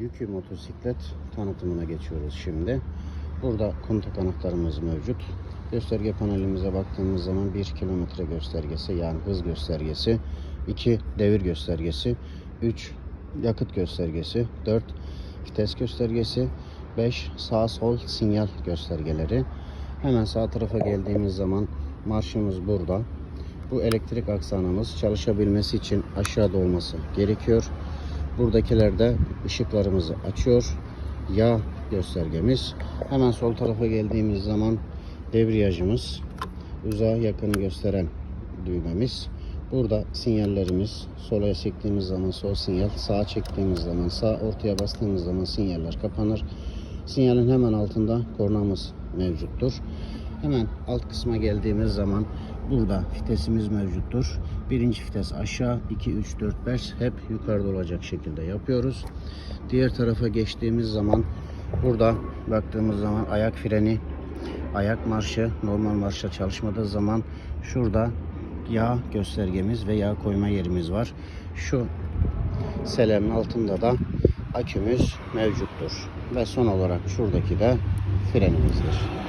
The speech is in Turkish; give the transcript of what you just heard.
Yükü motosiklet tanıtımına geçiyoruz şimdi. Burada kontak anahtarımız mevcut. Gösterge panelimize baktığımız zaman 1 kilometre göstergesi yani hız göstergesi, 2 devir göstergesi, 3 yakıt göstergesi, 4 vites göstergesi, 5 sağ sol sinyal göstergeleri. Hemen sağ tarafa geldiğimiz zaman marşımız burada. Bu elektrik aksanımız çalışabilmesi için aşağıda olması gerekiyor. Buradakiler de ışıklarımızı açıyor. Yağ göstergemiz. Hemen sol tarafa geldiğimiz zaman debriyajımız. Uzağa yakını gösteren düğmemiz. Burada sinyallerimiz. Sola çektiğimiz zaman sol sinyal, sağa çektiğimiz zaman sağ, ortaya bastığımız zaman sinyaller kapanır. Sinyalin hemen altında kornamız mevcuttur. Hemen alt kısma geldiğimiz zaman burada vitesimiz mevcuttur. Birinci vites aşağı, 2, 3, 4, 5 hep yukarıda olacak şekilde yapıyoruz. Diğer tarafa geçtiğimiz zaman burada baktığımız zaman ayak freni, ayak marşı normal marşa çalışmadığı zaman şurada yağ göstergemiz ve yağ koyma yerimiz var. Şu selenin altında da akümüz mevcuttur. Ve son olarak şuradaki de frenimizdir.